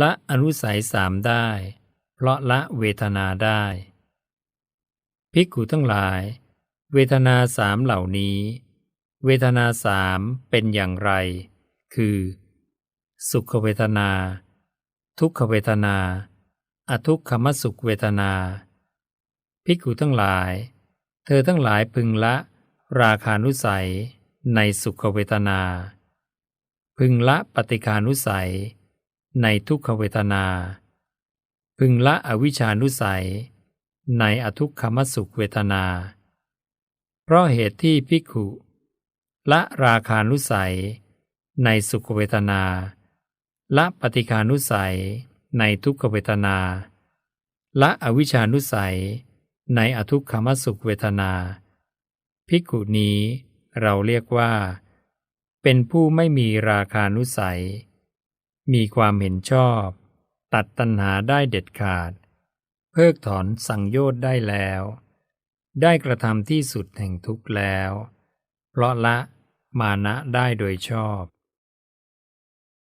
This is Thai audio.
ละอนุสัยสามได้ เพราะละเวทนาได้ ภิกขุทั้งหลาย เวทนาสามเหล่านี้ เวทนาสามเป็นอย่างไร คือ สุขเวทนา ทุกขเวทนา อทุกขมสุขเวทนา ภิกขุทั้งหลาย เธอทั้งหลายพึงละราคานุสัยในสุขเวทนา พึงละปฏิคานุสัย ในทุกขเวทนา พึงละอวิชานุสัย ในอทุกขมสุขเวทนา เพราะเหตุที่ภิกขุ ละราคานุสัย ในสุขเวทนา ละปฏิคานุสัย ในทุกขเวทนา ละอวิชานุสัย ในอทุกขมสุขเวทนาภิกขุนี้เราเรียกว่า เป็นผู้ไม่มีราคานุสัย มีความเห็นชอบ ตัดตัณหาได้เด็ดขาด เพิกถอนสังโยชน์ได้แล้ว ได้กระทำที่สุดแห่งทุกข์แล้ว เพราะละมานะได้โดยชอบ